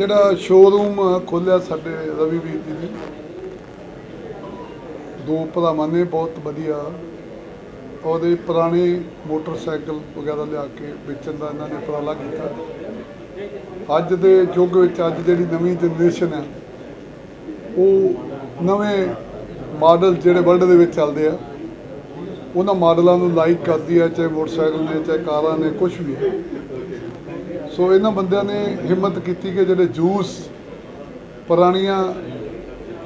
ਜਿਹੜਾ ਸ਼ੋਰੂਮ ਖੋਲਿਆ ਸਾਡੇ ਰਵੀ ਵੀਰ ਜੀ ਨੇ। ਦੋ ਭਰਾਵਾਂ ਨੇ, ਬਹੁਤ ਵਧੀਆ। ਉਹਦੇ ਪੁਰਾਣੇ ਮੋਟਰਸਾਈਕਲ ਵਗੈਰਾ ਲਿਆ ਕੇ ਵੇਚਣ ਦਾ ਇਹਨਾਂ ਨੇ ਉਪਰਾਲਾ ਕੀਤਾ। ਅੱਜ ਦੇ ਯੁੱਗ ਵਿੱਚ, ਅੱਜ ਜਿਹੜੀ ਨਵੀਂ ਜਨਰੇਸ਼ਨ ਹੈ ਉਹ ਨਵੇਂ ਮਾਡਲ ਜਿਹੜੇ ਵਰਲਡ ਦੇ ਵਿੱਚ ਚੱਲਦੇ ਆ, ਉਹਨਾਂ ਮਾਡਲਾਂ ਨੂੰ ਲਾਈਕ ਕਰਦੀ ਹੈ ਚਾਹੇ ਮੋਟਰਸਾਈਕਲ ਨੇ, ਚਾਹੇ ਕਾਰਾਂ ਨੇ ਕੁਝ ਵੀ। ਸੋ ਇਹਨਾਂ ਬੰਦਿਆਂ ਨੇ ਹਿੰਮਤ ਕੀਤੀ ਕਿ ਜਿਹੜੇ ਜੂਸ ਪੁਰਾਣੀਆਂ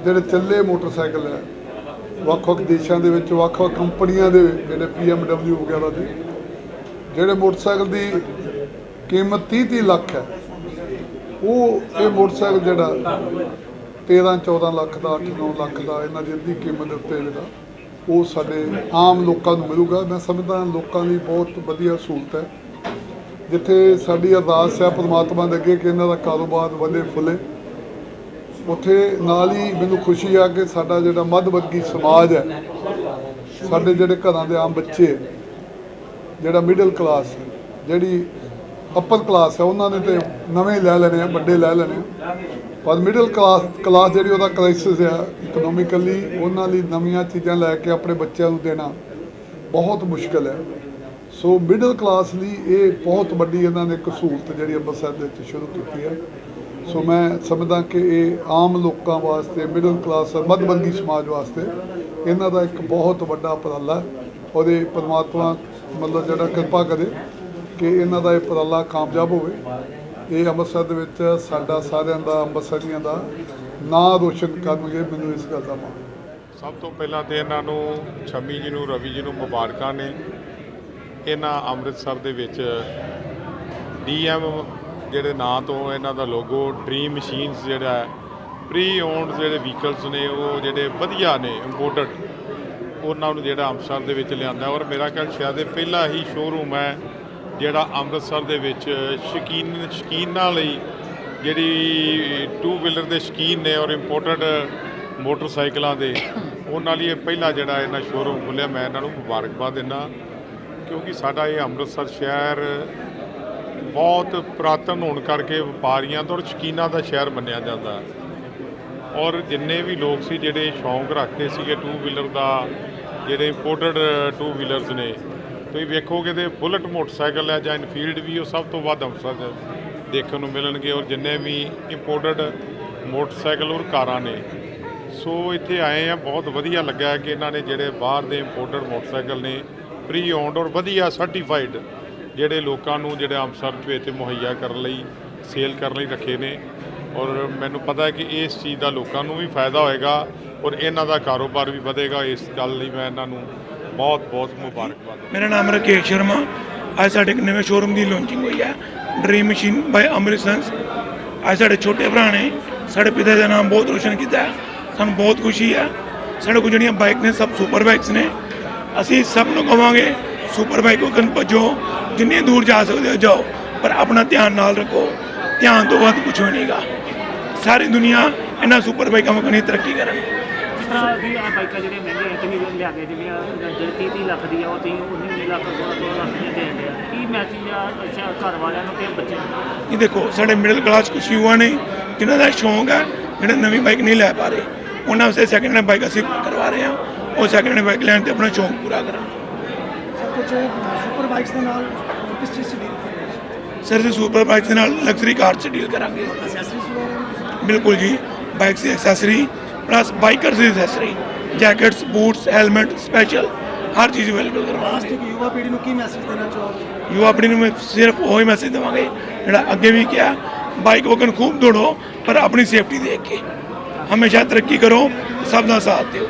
ਜਿਹੜੇ ਚੱਲੇ ਮੋਟਰਸਾਈਕਲ ਹੈ ਵੱਖ-ਵੱਖ ਦੇਸ਼ਾਂ ਦੇ ਵਿੱਚ ਵੱਖ-ਵੱਖ ਕੰਪਨੀਆਂ ਦੇ ਜਿਹੜੇ BMW ਵਗੈਰਾ ਦੇ, ਜਿਹੜੇ ਮੋਟਰਸਾਈਕਲ ਦੀ ਕੀਮਤ 30-30 ਲੱਖ ਹੈ, ਉਹ ਇਹ ਮੋਟਰਸਾਈਕਲ ਜਿਹੜਾ 13-14 ਲੱਖ ਦਾ 8-9 ਲੱਖ ਦਾ, ਇਹਨਾਂ ਦੀ ਅੱਧੀ ਕੀਮਤ ਦੇ ਉੱਤੇ ਜਿਹੜਾ, ਉਹ ਸਾਡੇ ਆਮ ਲੋਕਾਂ ਨੂੰ ਮਿਲੂਗਾ। ਮੈਂ ਸਮਝਦਾ ਲੋਕਾਂ ਲਈ ਬਹੁਤ ਵਧੀਆ ਸਹੂਲਤ ਹੈ। ਜਿੱਥੇ ਸਾਡੀ ਅਰਦਾਸ ਹੈ ਪਰਮਾਤਮਾ ਦੇ ਅੱਗੇ ਕਿ ਇਹਨਾਂ ਦਾ ਕਾਰੋਬਾਰ ਵਧੇ ਫੁੱਲੇ। ਉੱਥੇ ਨਾਲ ਹੀ ਮੈਨੂੰ ਖੁਸ਼ੀ ਆ ਕਿ ਸਾਡਾ ਜਿਹੜਾ ਮੱਧਵਰਗੀ ਸਮਾਜ ਹੈ, ਸਾਡੇ ਜਿਹੜੇ ਘਰਾਂ ਦੇ ਆਮ ਬੱਚੇ, ਜਿਹੜਾ ਮਿਡਲ ਕਲਾਸ ਜਿਹੜੀ ਅਪਰ ਕਲਾਸ ਹੈ, ਉਹਨਾਂ ਨੇ ਤੇ ਨਵੇਂ ਲੈ ਲੈਣੇ ਆ, ਵੱਡੇ ਲੈ ਲੈਣੇ ਆ। ਪਰ ਮਿਡਲ ਕਲਾਸ ਕਲਾਸ ਜਿਹੜੀ ਉਹਦਾ ਕ੍ਰਾਈਸਿਸ ਆ ਇਕਨੋਮਿਕਲੀ ਉਹਨਾਂ ਲਈ ਨਵੀਆਂ ਚੀਜ਼ਾਂ ਲੈ ਕੇ ਆਪਣੇ ਬੱਚਿਆਂ ਨੂੰ ਦੇਣਾ ਬਹੁਤ ਮੁਸ਼ਕਲ ਹੈ। ਸੋ ਮਿਡਲ ਕਲਾਸ ਲਈ ਇਹ ਬਹੁਤ ਵੱਡੀ ਇਹਨਾਂ ਨੇ ਇੱਕ ਸਹੂਲਤ ਜਿਹੜੀ ਅੰਮ੍ਰਿਤਸਰ ਦੇ ਵਿੱਚ ਸ਼ੁਰੂ ਕੀਤੀ ਹੈ। ਸੋ ਮੈਂ ਸਮਝਦਾ ਕਿ ਇਹ ਆਮ ਲੋਕਾਂ ਵਾਸਤੇ ਮਿਡਲ ਕਲਾਸ ਮੱਧਵਰਗੀ ਸਮਾਜ ਵਾਸਤੇ ਇਹਨਾਂ ਦਾ ਇੱਕ ਬਹੁਤ ਵੱਡਾ ਉਪਰਾਲਾ ਹੈ। ਉਹਦੇ ਪਰਮਾਤਮਾ ਮਤਲਬ ਜਿਹੜਾ ਕਿਰਪਾ ਕਰੇ ਕਿ ਇਹਨਾਂ ਦਾ ਇਹ ਉਪਰਾਲਾ ਕਾਮਯਾਬ ਹੋਵੇ। ਇਹ ਅੰਮ੍ਰਿਤਸਰ ਦੇ ਵਿੱਚ ਸਾਡਾ ਸਾਰਿਆਂ ਦਾ, ਅੰਮ੍ਰਿਤਸਰੀਆਂ ਦਾ ਨਾਂ ਰੋਸ਼ਨ ਕਰਨਗੇ, ਮੈਨੂੰ ਇਸ ਗੱਲ ਦਾ ਮਾਣ ਸਭ ਤੋਂ ਪਹਿਲਾਂ ਤੇ ਇਹਨਾਂ ਨੂੰ ਛੰਮੀ ਜੀ ਨੂੰ, ਰਵੀ ਜੀ ਨੂੰ ਮੁਬਾਰਕਾਂ ਨੇ। ਇਹਨਾਂ ਅੰਮ੍ਰਿਤਸਰ ਦੇ ਵਿੱਚ ਡੀਐਮ ਜਿਹੜੇ ਨਾਂ ਤੋਂ ਇਹਨਾਂ ਦਾ ਲੋਗੋ, ਡ੍ਰੀਮ ਮਸ਼ੀਨਸ ਜਿਹੜਾ ਹੈ ਪ੍ਰੀ ਓਨਡ ਜਿਹੜੇ ਵਹੀਕਲਸ ਨੇ, ਉਹ ਜਿਹੜੇ ਵਧੀਆ ਨੇ ਇੰਪੋਰਟਡ ਉਹਨਾਂ ਨੂੰ ਜਿਹੜਾ ਅੰਮ੍ਰਿਤਸਰ ਦੇ ਵਿੱਚ ਲਿਆਂਦਾ ਔਰ ਮੇਰਾ ਖਿਆਲ ਸ਼ਾਇਦ ਇਹ ਪਹਿਲਾ ਹੀ ਸ਼ੋਰੂਮ ਹੈ, ਜਿਹੜਾ ਅੰਮ੍ਰਿਤਸਰ ਦੇ ਵਿੱਚ ਸ਼ਕੀਨ, ਸ਼ਕੀਨਾਂ ਲਈ ਜਿਹੜੀ ਟੂ ਵੀਲਰ ਦੇ ਸ਼ਕੀਨ ਨੇ ਔਰ ਇੰਪੋਰਟਡ ਮੋਟਰਸਾਈਕਲਾਂ ਦੇ, ਉਹਨਾਂ ਲਈ ਇਹ ਪਹਿਲਾ ਜਿਹੜਾ ਇਹਨਾਂ ਸ਼ੋਰੂਮ ਖੁੱਲਿਆ। ਮੈਂ ਇਹਨਾਂ ਨੂੰ ਮੁਬਾਰਕਬਾਦ ਦਿੰਦਾ। ਕਿਉਂਕਿ ਸਾਡਾ ਇਹ ਅੰਮ੍ਰਿਤਸਰ ਸ਼ਹਿਰ ਬਹੁਤ ਪੁਰਾਤਨ ਹੋਣ ਕਰਕੇ ਵਪਾਰੀਆਂ ਤੋਂ ਔਰ ਸ਼ਕੀਨਾਂ ਦਾ ਸ਼ਹਿਰ ਮੰਨਿਆ ਜਾਂਦਾ ਔਰ ਜਿੰਨੇ ਵੀ ਲੋਕ ਸੀ ਜਿਹੜੇ ਸ਼ੌਂਕ ਰੱਖਦੇ ਸੀਗੇ ਟੂ ਵੀਲਰ ਦਾ, ਜਿਹੜੇ ਇੰਪੋਰਟਡ ਟੂ ਵੀਲਰਸ ਨੇ, ਤੁਸੀਂ ਵੇਖੋਗੇ ਤੇ ਬੁਲਟ ਮੋਟਰਸਾਈਕਲ ਹੈ ਜਾਂ ਇਨਫੀਲਡ ਵੀ, ਉਹ ਸਭ ਤੋਂ ਵੱਧ ਅੰਮ੍ਰਿਤਸਰ ਦੇਖਣ ਨੂੰ ਮਿਲਣਗੇ ਔਰ ਜਿੰਨੇ ਵੀ ਇੰਪੋਰਟਡ ਮੋਟਰਸਾਈਕਲ ਔਰ ਕਾਰਾਂ ਨੇ। ਸੋ ਇੱਥੇ ਆਏ ਆ ਬਹੁਤ ਵਧੀਆ ਲੱਗਾ ਕਿ ਇਹਨਾਂ ਨੇ ਜਿਹੜੇ ਬਾਹਰ ਦੇ ਇੰਪੋਰਟਡ ਮੋਟਰਸਾਈਕਲ ਨੇ ਪ੍ਰੀ ਓਨਡ ਔਰ ਵਧੀਆ ਸਰਟੀਫਾਈਡ ਜਿਹੜੇ ਲੋਕਾਂ ਨੂੰ ਜਿਹੜੇ ਅੰਮ੍ਰਿਤਸਰ ਦੇ ਵਿੱਚ ਮੁਹੱਈਆ ਕਰਨ ਲਈ ਸੇਲ ਕਰਨ ਲਈ ਰੱਖੇ ਨੇ। ਔਰ ਮੈਨੂੰ ਪਤਾ ਹੈ ਕਿ ਇਸ ਚੀਜ਼ ਦਾ ਲੋਕਾਂ ਨੂੰ ਵੀ ਫਾਇਦਾ ਹੋਏਗਾ ਔਰ ਇਹਨਾਂ ਦਾ ਕਾਰੋਬਾਰ ਵੀ ਵਧੇਗਾ। ਇਸ ਗੱਲ ਲਈ ਮੈਂ ਇਹਨਾਂ ਨੂੰ ਬਹੁਤ ਬਹੁਤ ਮੁਬਾਰਕਬਾਦ ਮੇਰਾ ਨਾਮ ਰਕੇਸ਼ ਸ਼ਰਮਾ। ਅੱਜ ਸਾਡੇ ਇੱਕ ਨਵੇਂ ਸ਼ੋਰੂਮ ਦੀ ਲਾਂਚਿੰਗ ਹੋਈ ਹੈ। ਡ੍ਰੀਮ ਮਸ਼ੀਨ ਬਾਈ ਅੰਮ੍ਰਿਤਸਰ ਅੱਜ ਸਾਡੇ ਛੋਟੇ ਭਰਾ ਨੇ ਸਾਡੇ ਪਿਤਾ ਦਾ ਨਾਮ ਬਹੁਤ ਰੋਸ਼ਨ ਕੀਤਾ ਸਾਨੂੰ ਬਹੁਤ ਖੁਸ਼ੀ ਹੈ। ਸਾਡੇ ਕੋਲ ਜਿਹੜੀਆਂ ਬਾਈਕ ਨੇ, ਸਭ ਸੁਪਰ ਬਾਈਕਸ ਨੇ। ਅਸੀਂ ਸਭ ਨੂੰ ਕਹਾਂਗੇ ਸੁਪਰ ਬਾਈਕ ਉਗਨ ਭੱਜੋ ਜਿੰਨੀ ਦੂਰ ਜਾ ਸਕਦੇ ਹੋ ਜਾਓ ਪਰ ਆਪਣਾ ਧਿਆਨ ਨਾਲ ਰੱਖੋ। ਧਿਆਨ ਤੋਂ ਵੱਧ ਕੁਝ ਨਹੀਂਗਾ ਸਾਰੀ ਦੁਨੀਆ ਇਹਨਾਂ ਸੁਪਰ ਬਾਈਕਾਂ ਵਾਂਗ ਨਹੀਂ ਤਰੱਕੀ ਕਰਨ। ਜਿਸ ਤਰ੍ਹਾਂ ਵੀ ਆ ਬਾਈਕਾਂ ਜਿਹੜੀਆਂ ਮਹਿੰਗੀਆਂ ਤੁਸੀਂ ਲਿਆ ਕੇ ਜਿਵੇਂ ਜਿਹੜੀ 30 30 ਲੱਖ ਦੀ ਆ ਉਹ ਤੁਸੀਂ 19 ਲੱਖ 16 16 ਲੱਖ ਦੀਆਂ ਦੇਣ ਡਿਆ ਕੀ ਮੈਸੇਜ ਆ ਅੱਛਾ ਘਰ ਵਾਲਿਆਂ ਨੂੰ ਤੇ ਬੱਚਿਆਂ ਨੂੰ? ਇਹ ਦੇਖੋ ਸਾਡੇ ਮਿਡਲ ਕਲਾਸ ਕੁਝ ਯੁਵਾ ਨੇ ਜਿਨ੍ਹਾਂ ਦਾ ਸ਼ੌਂਕ ਹੈ ਜਿਹੜੇ ਨਵੀਂ ਬਾਈਕ ਨਹੀਂ ਲੈ ਪਾ ਰਹੇ। ਉਹਨਾਂ ਵਾਸਤੇ ਸੈਕਿੰਡ ਹੈਂਡ ਬਾਈਕ ਅਸੀਂ ਕਰਵਾ ਰਹੇ ਹਾਂ। ਉਹ ਸੈਕਿੰਡ ਹੈਂਡ ਬਾਈਕ ਲੈਣ ਤੇ ਆਪਣਾ ਸ਼ੌਂਕ ਪੂਰਾ ਕਰਨ ਸਰ ਕੁਝ ਸੁਪਰ ਬਾਈਕਸ ਦੇ ਨਾਲ ਹੋਰ ਕਿਸ ਚੀਜ਼ 'ਚ ਡੀਲ ਕਰ ਰਹੇ ਹੋ? ਸਰ ਅਸੀਂ ਸੁਪਰ ਬਾਈਕ ਦੇ ਨਾਲ ਲਗਜ਼ਰੀ ਕਾਰ 'ਚ ਡੀਲ ਕਰਾਂਗੇ। ਬਿਲਕੁਲ ਜੀ ਬਾਈਕ ਦੀ ਐਕਸੈਸਰੀ ਪਲੱਸ ਬਾਈਕਰਸ ਦੀ accessory jackets boots helmet special ਹਰ ਚੀਜ਼ ਅਵੇਲੇਬਲ ਕਰਵਾਵਾਂਗੇ ਪਲਾਸਟਿਕ ਯੁਵਾ ਪੀੜ੍ਹੀ ਨੂੰ ਕੀ ਮੈਸੇਜ ਦੇਣਾ ਚਾਹੋਗੇ? ਯੁਵਾ ਪੀੜ੍ਹੀ ਨੂੰ ਮੈਂ ਸਿਰਫ ਉਹ ਹੀ ਮੈਸੇਜ ਦੇਵਾਂਗੇ ਜਿਹੜਾ ਅੱਗੇ ਵੀ ਕਿਹਾ ਬਾਈਕ ਵਗਨ ਖੂਬ ਦੌੜੋ ਪਰ ਆਪਣੀ ਸੇਫਟੀ ਦੇਖ ਕੇ ਹਮੇਸ਼ਾ ਤਰੱਕੀ ਕਰੋ ਸਭ ਦਾ ਸਾਥ ਦਿਓ।